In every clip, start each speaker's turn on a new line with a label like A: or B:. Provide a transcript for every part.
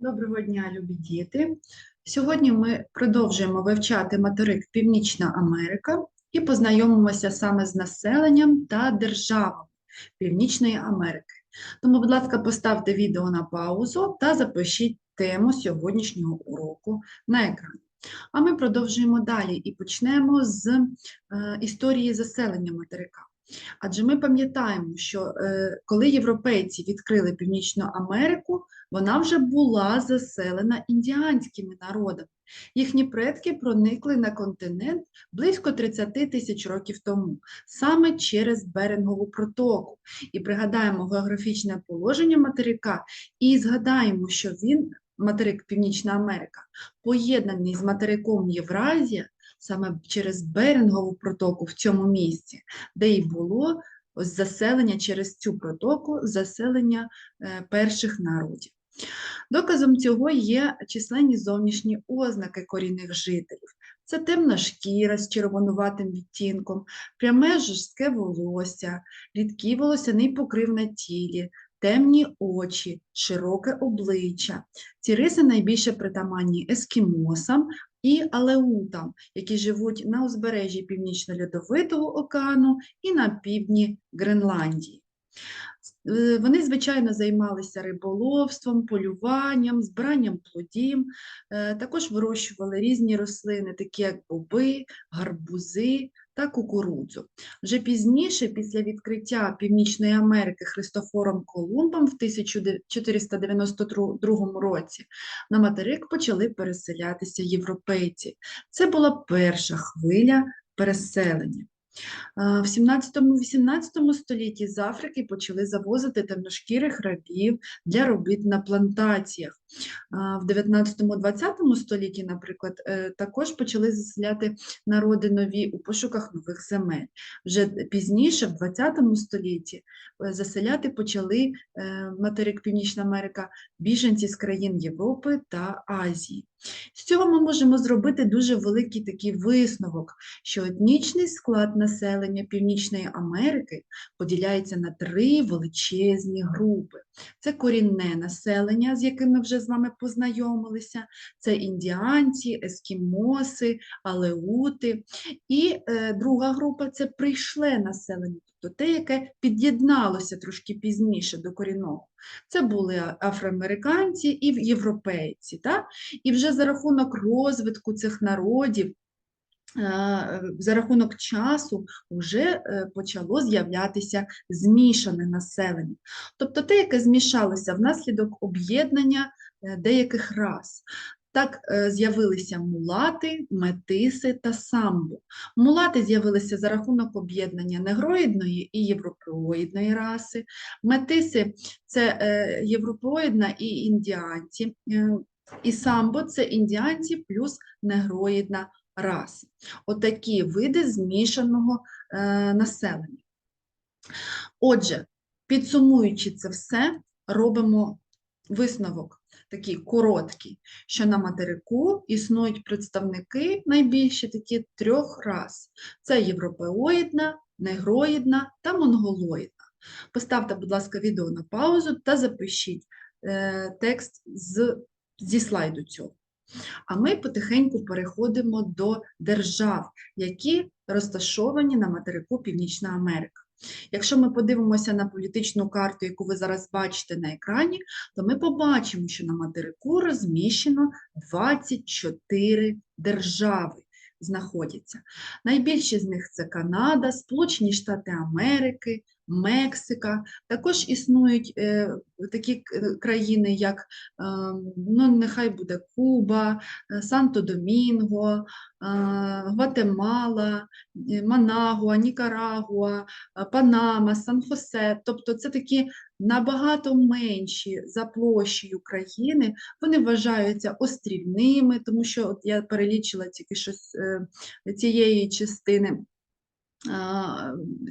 A: Доброго дня, любі діти! Сьогодні ми продовжуємо вивчати материк Північна Америка і познайомимося саме з населенням та державами Північної Америки. Тому, будь ласка, поставте відео на паузу та запишіть тему сьогоднішнього уроку на екрані. А ми продовжуємо далі і почнемо з е, історії заселення материка. Адже ми пам'ятаємо, що е, коли європейці відкрили Північну Америку, вона вже була заселена індіанськими народами. Їхні предки проникли на континент близько 30 тисяч років тому, саме через Берингову протоку. І пригадаємо географічне положення материка і згадаємо, що він, материк Північна Америка, поєднаний з материком Євразія саме через Берингову протоку в цьому місці, де й було ось заселення через цю протоку, заселення е, перших народів. Доказом цього є численні зовнішні ознаки корінних жителів. Це темна шкіра з червонуватим відтінком, пряме жорстке волосся, рідкий волосяний покрив на тілі, темні очі, широке обличчя. Ці риси найбільше притаманні ескімосам і алеутам, які живуть на узбережжі Північно-Льодовитого океану і на півдні Гренландії. Е, Вони, звичайно, займалися риболовством, полюванням, збиранням плодів, е, також вирощували різні рослини, такі як боби, гарбузи та кукурудзу. Вже пізніше, після відкриття Північної Америки Христофором Колумбом в 1492 році на материк почали переселятися європейці. Це була перша хвиля переселення. А, В 17-18 столітті з Африки почали завозити темношкірих рабів для робіт на плантаціях. А, В 19-20 столітті, наприклад, е, також почали заселяти народи нові у пошуках нових земель. Вже пізніше, в 20 столітті, е, заселяти почали е, материк Північна Америка біженці з країн Європи та Азії. З цього ми можемо зробити дуже великий такий висновок, що етнічний склад населення Північної Америки поділяється на три величезні групи. Це корінне населення, з яким ми вже з вами познайомилися, це індіанці, ескімоси, алеути. І е, друга група це прийшле населення, тобто те, яке під'єдналося трошки пізніше до корінного. Це були афроамериканці і європейці. Так? І вже за рахунок розвитку цих народів, за рахунок часу вже е, почало з'являтися змішане населення. Тобто те, яке змішалося внаслідок об'єднання е, деяких рас. Так е, з'явилися мулати, метиси та самбо. Мулати з'явилися за рахунок об'єднання негроїдної і європеоїдної раси. Метиси це е, європеоїдна і індіанці. Е, І самбо це індіанці плюс негроїдна раса. Отакі види змішаного населення. Отже, підсумуючи це все, робимо висновок такий короткий, що на материку існують представники найбільше такі трьох рас: це європеоїдна, негроїдна та монголоїдна. Поставте, будь ласка, відео на паузу та запишіть е, текст з, зі слайду цього. А ми потихеньку переходимо до держав, які розташовані на материку Північна Америка. Якщо ми подивимося на політичну карту, яку ви зараз бачите на екрані, то ми побачимо, що на материку розміщено 24 держави знаходяться. Найбільші з них це Канада, Сполучені Штати Америки, Мексика. Також існують е, такі країни, як е, ну, нехай буде Куба, е, Санто-Домінго, е, Гватемала, е, Манагуа, Нікарагуа, е, Панама, Сан-Хосе. Тобто це такі набагато менші за площею країни. Вони вважаються острівними, тому що от я перелічила тільки щось е, цієї частини.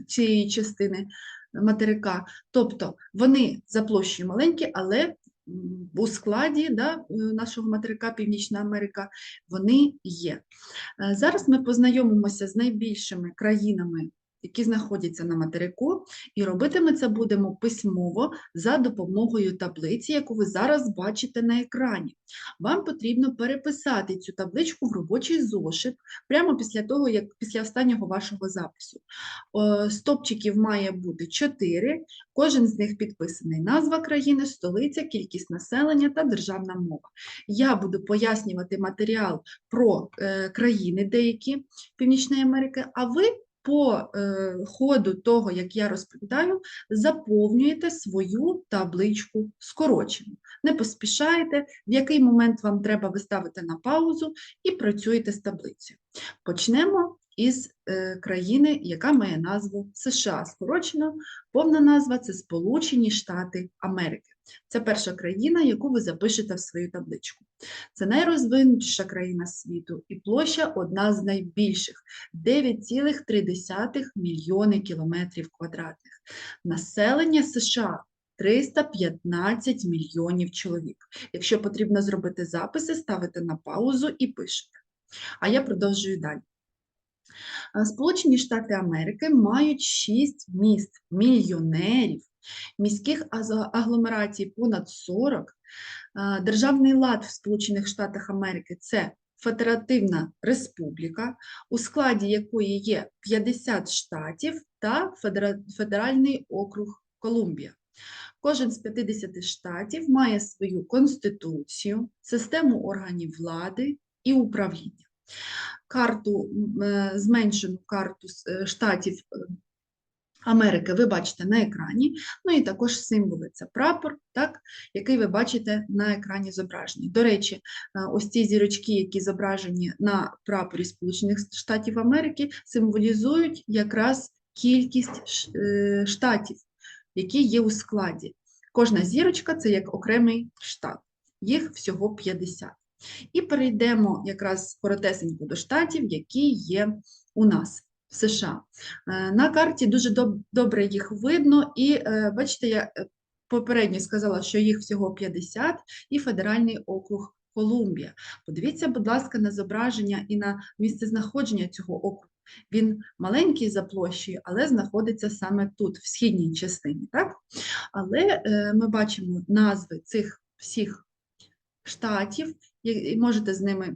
A: Цієї частини материка. Тобто вони за площею маленькі, але у складі да, е, нашого материка Північна Америка вони є. Е, Зараз ми познайомимося з найбільшими країнами які знаходяться на материку, і робити ми це будемо письмово за допомогою таблиці, яку ви зараз бачите на екрані. Вам потрібно переписати цю табличку в робочий зошит прямо після того, як після останнього вашого запису. Стопчиків має бути 4, кожен з них підписаний назва країни, столиця, кількість населення та державна мова. Я буду пояснювати матеріал про е, країни деякі Північної Америки, а ви по е, ходу того, як я розповідаю, заповнюєте свою табличку скорочену. Не поспішайте, в який момент вам треба виставити на паузу і працюєте з таблицею. Почнемо із е, країни, яка має назву США. Скорочено, повна назва це Сполучені Штати Америки. Це перша країна, яку ви запишете в свою табличку. Це найрозвинутіша країна світу і площа одна з найбільших 9,3 мільйони кілометрів квадратних. Населення США 315 мільйонів чоловік. Якщо потрібно зробити записи, ставите на паузу і пишете. А я продовжую далі. Е, Сполучені Штати Америки мають 6 міст, мільйонерів, міських агломерацій понад 40. Е, Державний лад в Сполучених Штатах Америки це Федеративна Республіка, у складі якої є 50 штатів та Федеральний округ Колумбія. Кожен з 50 штатів має свою конституцію, систему органів влади і управління. Карту, е, зменшену карту е, штатів е, Америки ви бачите на екрані, ну і також символи. Це прапор, так, який ви бачите на екрані зображені. До речі, е, ось ці зірочки, які зображені на прапорі Сполучених Штатів Америки, символізують якраз кількість е, штатів, які є у складі. Кожна зірочка це як окремий штат, їх всього 50. І перейдемо якраз коротесенько до штатів, які є у нас в США. Е, На карті дуже добре їх видно, і е, бачите, я е, попередньо сказала, що їх всього 50, і федеральний округ Колумбія. Подивіться, будь ласка, на зображення і на місце знаходження цього округу. Він маленький за площею, але знаходиться саме тут, в східній частині. Так? Але ми бачимо назви цих всіх штатів, і можете з ними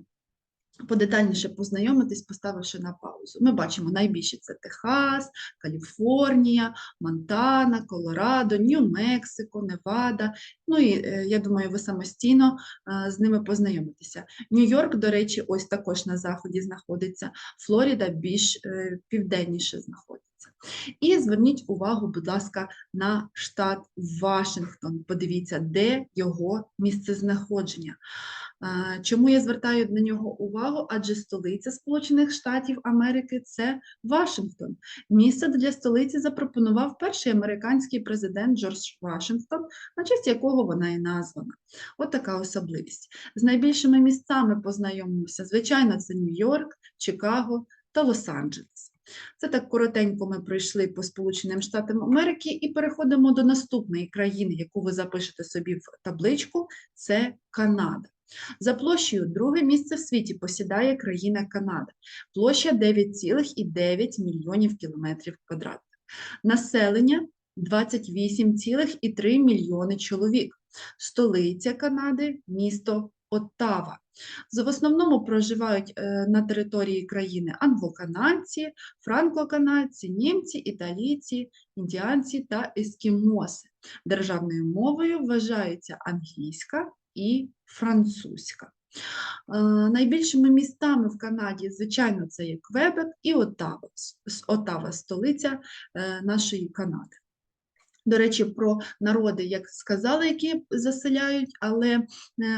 A: подетальніше познайомитись, поставивши на паузу. Ми бачимо найбільше це Техас, Каліфорнія, Монтана, Колорадо, Нью-Мексико, Невада. Ну і е, я думаю, ви самостійно е, з ними познайомитеся. Нью-Йорк, до речі, ось також на заході знаходиться. Флоріда більш е, південніше знаходиться. І зверніть увагу, будь ласка, на штат Вашингтон. Подивіться, де його місцезнаходження. Чому я звертаю на нього увагу? Адже столиця Сполучених Штатів Америки це Вашингтон. Місце для столиці запропонував перший американський президент Джордж Вашингтон, на честь якого вона і названа. От така особливість. З найбільшими місцями познайомимося. Звичайно, це Нью-Йорк, Чикаго та Лос-Анджелес. Це так коротенько ми пройшли по Сполученим Штатам Америки і переходимо до наступної країни, яку ви запишете собі в табличку, це Канада. За площею друге місце в світі посідає країна Канада. Площа 9,9 мільйонів кілометрів квадратних. Населення 28,3 мільйони чоловік. Столиця Канади – місто Оттава. В основному проживають е, на території країни англоканадці, франкоканадці, німці, італійці, індіанці та ескімоси. Державною мовою вважається англійська і французька. Е, Найбільшими містами в Канаді, звичайно, це є Квебек і Оттава, Оттава – столиця е, нашої Канади. До речі, про народи, як сказали, які заселяють, але е,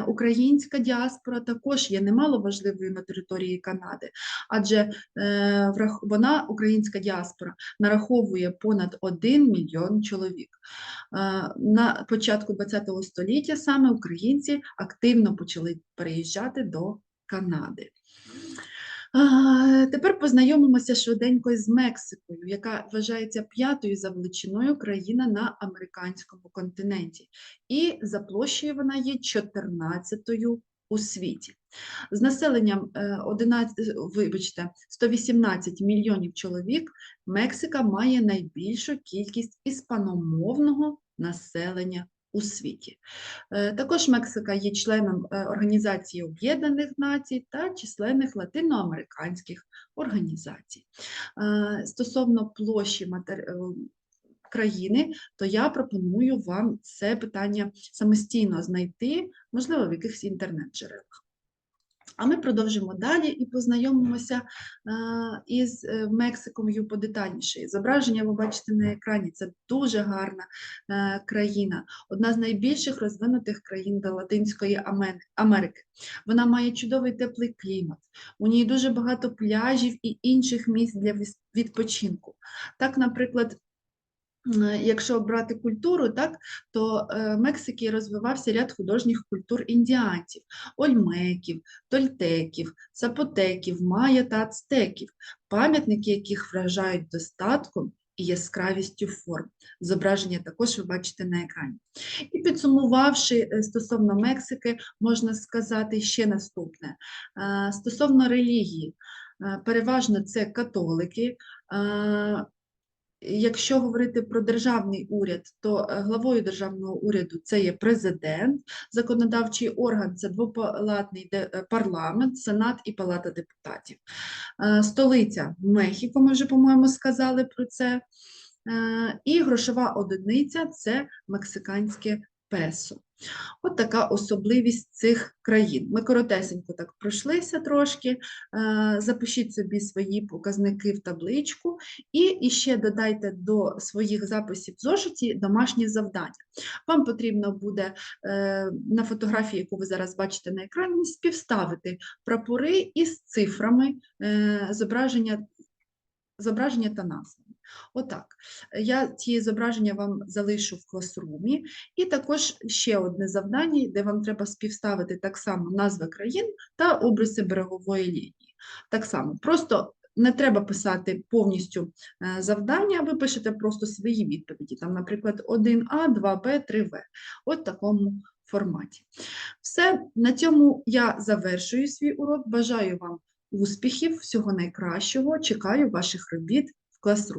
A: українська діаспора також є немало важливою на території Канади, адже е, вона, українська діаспора, нараховує понад 1 мільйон чоловік. Е, На початку ХХ століття саме українці активно почали переїжджати до Канади. Тепер познайомимося швиденько з Мексикою, яка вважається п'ятою за величиною країна на американському континенті. І за площею вона є 14-ю у світі. З населенням е, 11, е, вибачте, 118 мільйонів чоловік Мексика має найбільшу кількість іспаномовного населення у світі. Е, Також Мексика є членом е, Організації Об'єднаних Націй та численних латиноамериканських організацій. Е, Стосовно площі матер... країни, то я пропоную вам це питання самостійно знайти, можливо, в якихось інтернет-джерелах. А ми продовжимо далі і познайомимося е, із е, Мексикою подетальніше. Зображення ви бачите на екрані. Це дуже гарна е, країна, одна з найбільших розвинутих країн Латинської Америки. Вона має чудовий теплий клімат, у ній дуже багато пляжів і інших місць для відпочинку. Так, наприклад, Якщо брати культуру, так, то е, в Мексиці розвивався ряд художніх культур індіанців, ольмеків, тольтеків, сапотеків, майя та ацтеків, пам'ятники яких вражають достатком і яскравістю форм. Зображення також ви бачите на екрані. І підсумувавши е, стосовно Мексики, можна сказати ще наступне. Е, Стосовно релігії, е, переважно це католики. Якщо говорити про державний уряд, то е, главою державного уряду це є президент, законодавчий орган це двопалатний е, парламент, сенат і палата депутатів. Е, Столиця Мехіко, ми вже, по-моєму, сказали про це. І грошова одиниця це мексиканське песо. От така особливість цих країн. Ми коротесенько так пройшлися трошки. Е, Запишіть собі свої показники в табличку і іще додайте до своїх записів в зошиті домашні завдання. Вам потрібно буде е, на фотографії, яку ви зараз бачите на екрані, співставити прапори із цифрами е, зображення, зображення та назвами. Отак. Я ці зображення вам залишу в класрумі. І також ще одне завдання, де вам треба співставити так само назви країн та обриси берегової лінії. Так само, просто не треба писати повністю е, завдання, ви пишете просто свої відповіді. Там, наприклад, 1А, 2Б, 3В. От такому форматі. Все, на цьому я завершую свій урок. Бажаю вам успіхів, всього найкращого. Чекаю ваших робіт в класрумі.